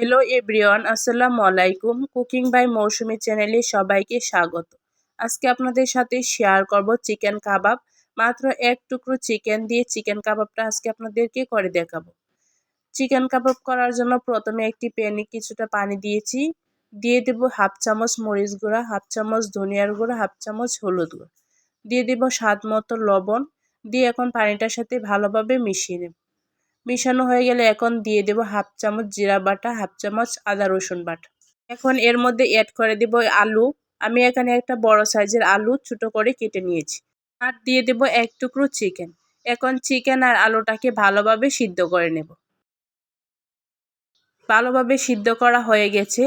Hello everyone, আসসালামু আলাইকুম। Cooking by মৌসুমি চ্যানেলে সবাইকে স্বাগত। আজকে আপনাদের সাথে শেয়ার করব চিকেন কাবাব। মাত্র এক টুকরো চিকেন দিয়ে চিকেন কাবাবটা আজকে আপনাদেরকে করে দেখাবো। চিকেন কাবাব করার জন্য প্রথমে একটি প্যানে কিছুটা পানি দিয়েছি। দিয়ে দেব হাফ চামচ মরিচ গুঁড়া, হাফ চামচ ধনিয়ার গুঁড়া, হাফ চামচ হলুদ গুঁড়া। দিয়ে দেব স্বাদ মতো লবণ। দিয়ে এখন পানিটার সাথে ভালোভাবে মিশিয়ে নেব। মিশানো হয়ে গেলে এখন দিয়ে দেব হাফ চামচ জিরা বাটা, হাফ চামচ আদা রসুন বাটা। এখন এর মধ্যে অ্যাড করে দেব আলু। আমি এখানে একটা বড় সাইজের আলু ছোটো করে কেটে নিয়েছি। আর দিয়ে দেব এক টুকরো চিকেন এখন চিকেন আর আলুটাকে ভালোভাবে সিদ্ধ করে নেব। ভালোভাবে সিদ্ধ করা হয়ে গেছে।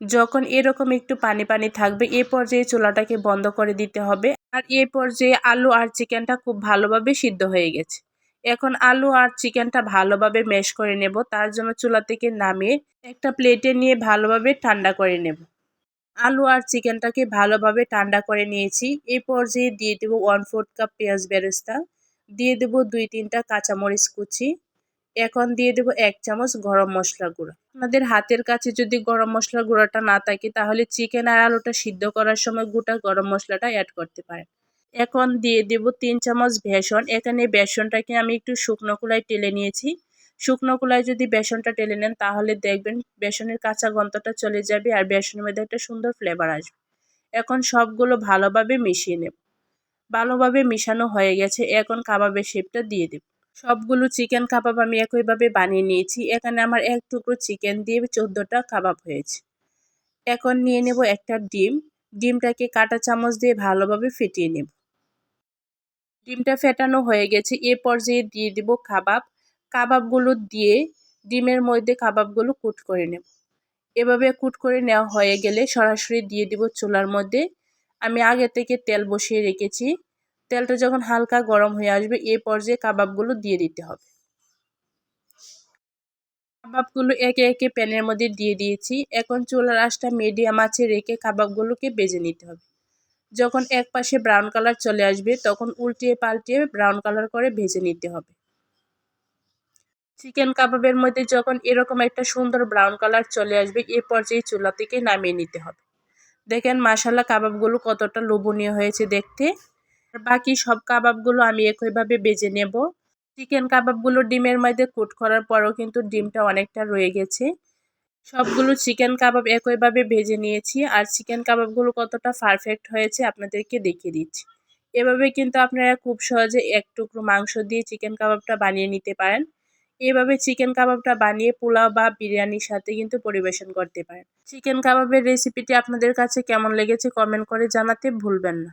যখন এরকম একটু পানি পানি থাকবে, এ পর্যায়ে চুলাটাকে বন্ধ করে দিতে হবে। আর এ পর্যায়ে আলু আর চিকেনটা খুব ভালোভাবে সিদ্ধ হয়ে গেছে। এখন আলু আর চিকেনটা ভালোভাবে ম্যাশ করে নেব। তার জন্য চুলা থেকে নামিয়ে একটা প্লেটে নিয়ে ভালোভাবে ঠান্ডা করে নেব। আলু আর চিকেনটাকে ভালোভাবে ঠান্ডা করে নিয়েছি। এই পর্যায়ে দিয়ে দেবো ওয়ান ফোর্থ কাপ পেঁয়াজ বেরেস্তা। দিয়ে দেবো দুই তিনটা কাঁচামরিচ কুচি। এখন দিয়ে দেবো এক চামচ গরম মশলা গুঁড়ো। আপনাদের হাতের কাছে যদি গরম মশলা গুঁড়োটা না থাকে, তাহলে চিকেন আর আলুটা সিদ্ধ করার সময় গোটা গরম মশলাটা অ্যাড করতে পারেন। এখন দিয়ে দেব তিন চামচ বেসন। এখানে বেসনটাকে আমি একটু শুকনো কুলায় টেলে নিয়েছি। শুকনো কুলায় যদি বেসনটা টেলে নেন, তাহলে দেখবেন বেসনের কাঁচা গন্ধটা চলে যাবে আর বেসনের মধ্যে একটা সুন্দর ফ্লেভার আসবে। এখন সবগুলো ভালোভাবে মিশিয়ে নেব। ভালোভাবে মিশানো হয়ে গেছে। এখন কাবাবের শেপটা দিয়ে দেব। সবগুলো চিকেন কাবাব আমি একইভাবে বানিয়ে নিয়েছি। এখানে আমার এক টুকরো চিকেন দিয়ে চোদ্দোটা কাবাব হয়েছে। এখন নিয়ে নেব একটা ডিম। ডিমটাকে কাটা চামচ দিয়ে ভালোভাবে ফেটিয়ে নেব। ডিমটা ফেটানো হয়ে গেছে। এ পর্যায়ে দিয়ে দিব কাবাব। কাবাবগুলো দিয়ে ডিমের মধ্যে কাবাবগুলো কুট করে নেব। এভাবে কুট করে নেওয়া হয়ে গেলে সরাসরি দিয়ে দিব চুলার মধ্যে। আমি আগে থেকে তেল বসিয়ে রেখেছি। তেলটা যখন হালকা গরম হয়ে আসবে, এ পর্যায়ে কাবাবগুলো দিয়ে দিতে হবে। কাবাবগুলো একে একে প্যানের মধ্যে দিয়ে দিয়েছি। এখন চুলার আঁচটা মিডিয়াম আছে রেখে কাবাবগুলোকে বেজে নিতে হবে। যখন এক পাশে ব্রাউন কালার চলে আসবে, তখন উল্টিয়ে পাল্টিয়ে ব্রাউন কালার করে ভেজে নিতে হবে। চিকেন কাবাবের মধ্যে যখন এরকম একটা সুন্দর ব্রাউন কালার চলে আসবে, এ পর্যায়ে চুলা থেকে নামিয়ে নিতে হবে। দেখেন মাসালা কাবাবগুলো কতটা লোভনীয় হয়েছে দেখতে। আর বাকি সব কাবাবগুলো আমি একইভাবে বেজে নেব। চিকেন কাবাবগুলো ডিমের মধ্যে কুট করার পরও কিন্তু ডিমটা অনেকটা রয়ে গেছে। সবগুলো চিকেন কাবাব একইভাবে ভেজে নিয়েছি, আর চিকেন কাবাবগুলো কতটা পারফেক্ট হয়েছে আপনাদেরকে দেখিয়ে দিচ্ছি। এভাবে কিন্তু আপনারা খুব সহজে এক টুকরো মাংস দিয়ে চিকেন কাবাবটা বানিয়ে নিতে পারেন। এভাবে চিকেন কাবাবটা বানিয়ে পোলাও বা বিরিয়ানির সাথে কিন্তু পরিবেশন করতে পারেন। চিকেন কাবাবের রেসিপিটি আপনাদের কাছে কেমন লেগেছে কমেন্ট করে জানাতে ভুলবেন না।